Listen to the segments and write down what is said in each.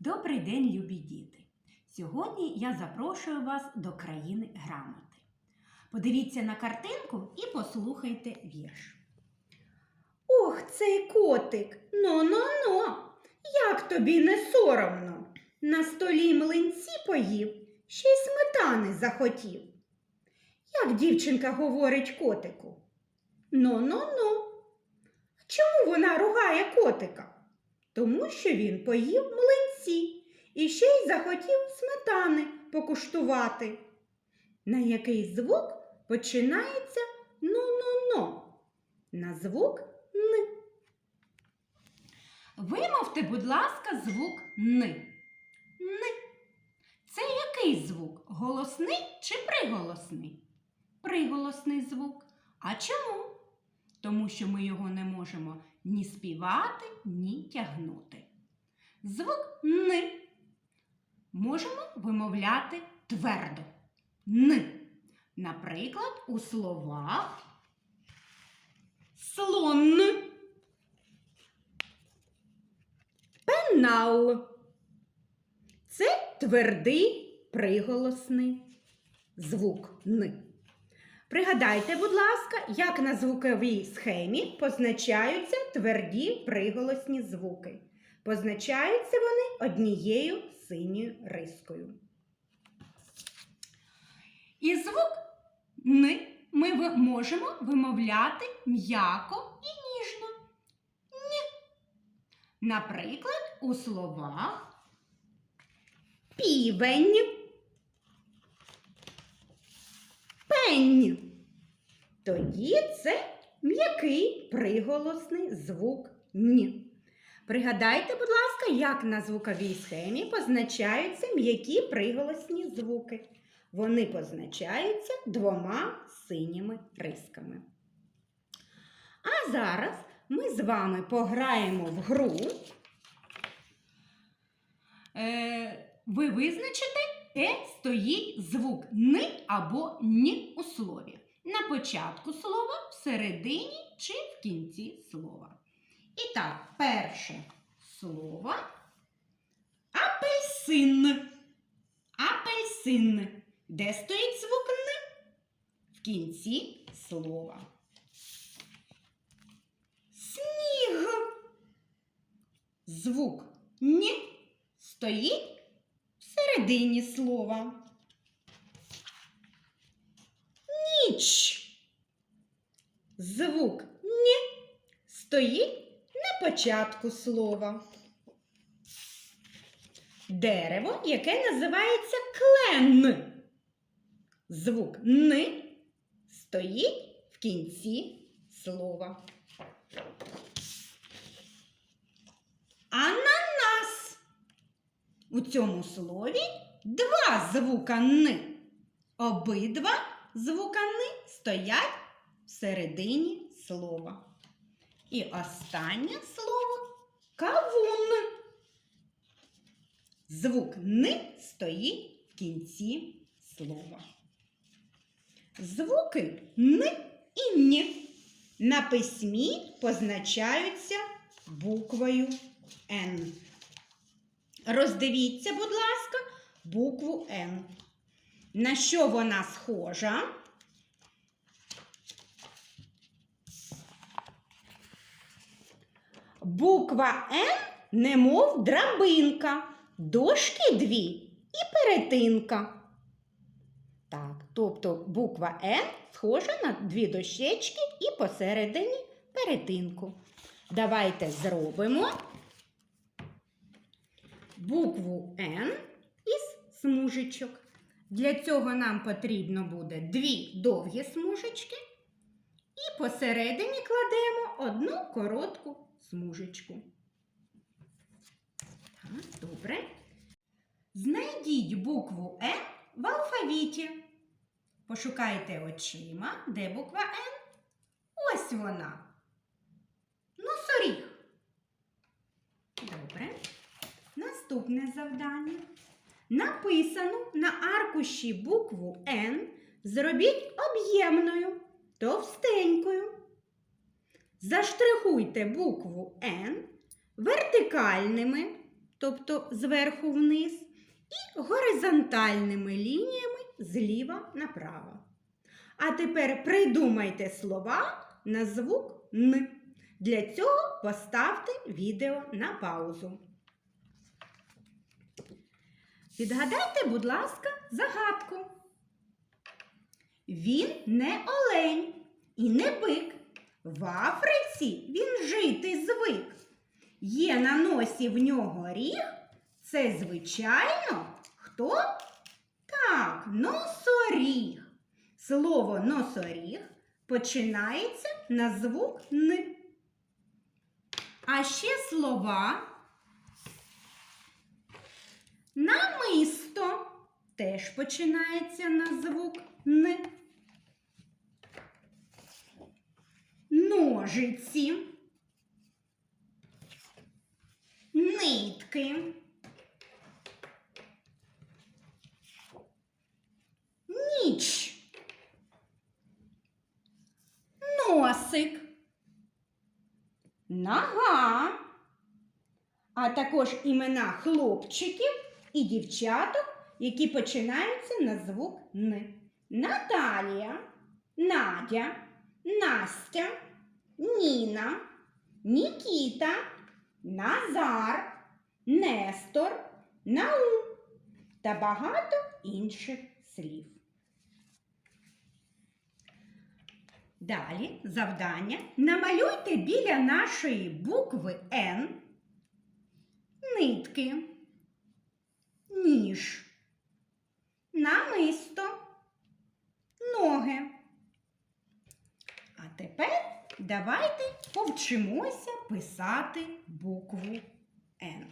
Добрий день, любі діти! Сьогодні я запрошую вас до країни грамоти. Подивіться на картинку і послухайте вірш. Ох, цей котик, но-но-но, як тобі не соромно. На столі млинці поїв, ще й сметани захотів. Як дівчинка говорить котику? Но-но-но. Чому вона ругає котика? Тому що він поїв млинці і ще й захотів сметани покуштувати. На який звук починається но-но-но? На звук Н. Вимовте, будь ласка, звук Н. Н. Це який звук? Голосний чи приголосний? Приголосний звук. А чому? Тому що ми його не можемо ні співати, ні тягнути. Звук Н можемо вимовляти твердо. Н. Наприклад, у словах слон. Пенал. Це твердий приголосний звук Н. Пригадайте, будь ласка, як на звуковій схемі позначаються тверді приголосні звуки. Позначаються вони однією синьою рискою. І звук Н ми можемо вимовляти м'яко і ніжно. Ні. Наприклад, у словах Півень. Пень. Тоді це м'який приголосний звук Н. Пригадайте, будь ласка, як на звуковій схемі позначаються м'які приголосні звуки. Вони позначаються двома синіми рисками. А зараз ми з вами пограємо в гру. е, ви визначите, де стоїть звук Н або Н у слові. На початку слова, всередині чи в кінці слова. І так, перше слово апельсин. Апельсин. Де стоїть звук Н? В кінці слова. Сніг. Звук Н стоїть всередині слова. Ніч. Звук Н стоїть на початку слова. Дерево, яке називається клен. Звук Н стоїть в кінці слова. Ананас. У цьому слові два звука Н. Обидва звука Н стоять всередині слова. І останнє слово кавун. Звук Н стоїть в кінці слова. Звуки Н і Н на письмі позначаються буквою Н. Роздивіться, будь ласка, букву Н. На що вона схожа? Буква Н немов драбинка, дошки дві і перетинка. Так, тобто буква Н схожа на дві дощечки і посередині перетинку. Давайте зробимо букву Н із смужечок. Для цього нам потрібно буде дві довгі смужечки і посередині кладемо одну коротку смужечку. Так, добре. Знайдіть букву Н в алфавіті. Пошукайте очима, де буква Н. Ось вона. Носоріг. Добре. Наступне завдання. Написану на аркуші букву Н зробіть об'ємною, товстенькою. Заштрихуйте букву Н вертикальними тобто зверху вниз, і горизонтальними лініями зліва направо. А тепер придумайте слова на звук Н. Для цього поставте відео на паузу. Відгадайте, будь ласка, загадку. Він не олень і не бик. В Африці він жити звик. Є на носі в нього ріг. Це, звичайно, хто? Так, носоріг. Слово носоріг починається на звук Н. А ще слова намисто теж починається на звук Н. Ножиці, нитки, ніч, носик, нога, а також імена хлопчиків і дівчаток, які починаються на звук Н. Наталія, Надя, Настя, Ніна, Нікіта, Назар, Нестор, Наум та багато інших слів. Далі завдання. Намалюйте біля нашої букви Н нитки, ніж, намисто, ноги. А тепер давайте повчимося писати букву Н.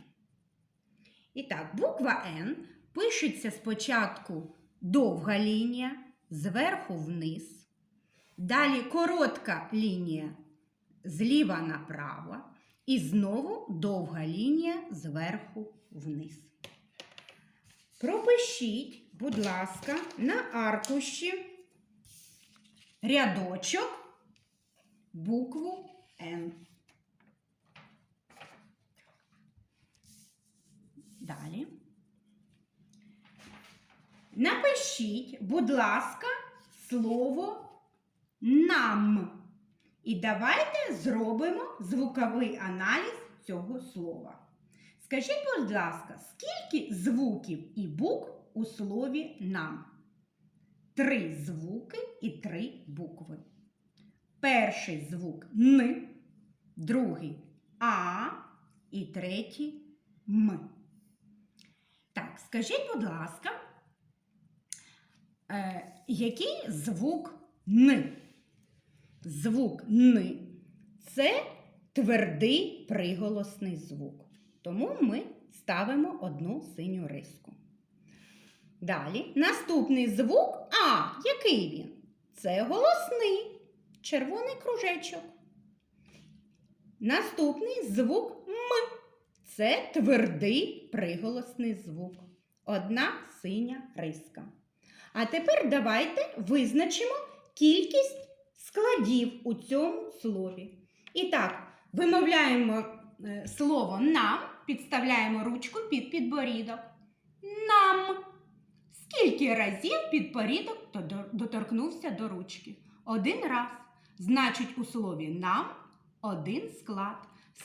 І так, буква Н пишеться спочатку довга лінія, зверху вниз. Далі коротка лінія зліва направо. І знову довга лінія зверху вниз. Пропишіть, будь ласка, на аркуші рядочок букву Н. Далі. Напишіть, будь ласка, слово нам. І давайте зробимо звуковий аналіз цього слова. Скажіть, будь ласка, скільки звуків і букв у слові нам? Три звуки і три букви. Перший звук Н, другий А і третій М. Так, скажіть, будь ласка, е, який звук Н? Звук Н це твердий приголосний звук. Тому ми ставимо одну синю риску. Далі наступний звук А. Який він? Це голосний червоний кружечок. Наступний звук М. Це твердий приголосний звук. Одна синя риска. А тепер давайте визначимо кількість складів у цьому слові. І так, вимовляємо е, слово нам, підставляємо ручку під підборідок. Нам. Скільки разів підборідок доторкнувся до ручки? Один раз. Значить, у слові нам один склад.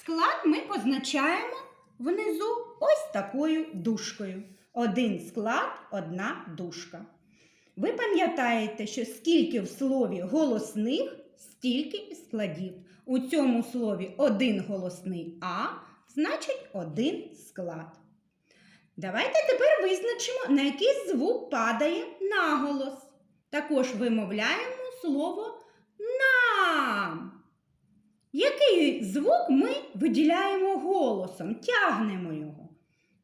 Склад ми позначаємо внизу ось такою дужкою. Один склад, одна дужка. Ви пам'ятаєте, що скільки в слові голосних, стільки і складів. У цьому слові один голосний А, значить один склад. Давайте тепер визначимо, на який звук падає наголос. Також вимовляємо слово нам. Який звук ми виділяємо голосом, тягнемо його?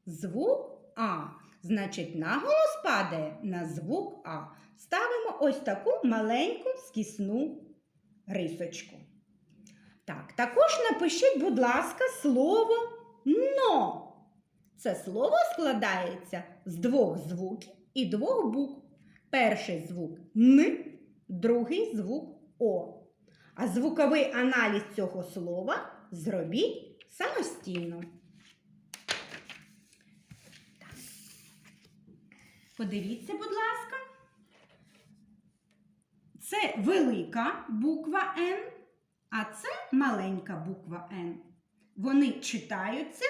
Звук А. Значить, наголос падає на звук А. Ставимо ось таку маленьку скісну рисочку. Так, також напишіть, будь ласка, слово но. Це слово складається з двох звуків і двох букв. Перший звук Н, другий звук о. А звуковий аналіз цього слова зробіть самостійно. Так. Подивіться, будь ласка. Це велика буква Н, а це маленька буква Н. Вони читаються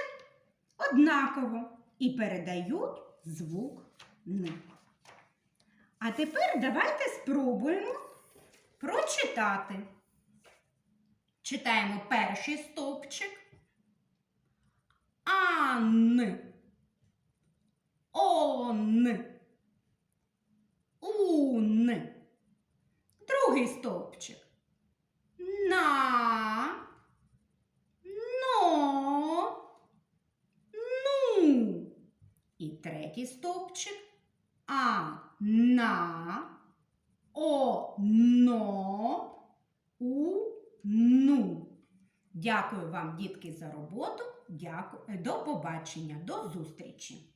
однаково і передають звук «н». А тепер давайте спробуємо прочитати. Читаємо перший стовпчик. Ан. Он. Ун. Другий стовпчик. На. Но. Ну. І третій стовпчик. А. На. О. Но. У. Ну. Дякую вам, дітки, за роботу. Дякую. До побачення, до зустрічі.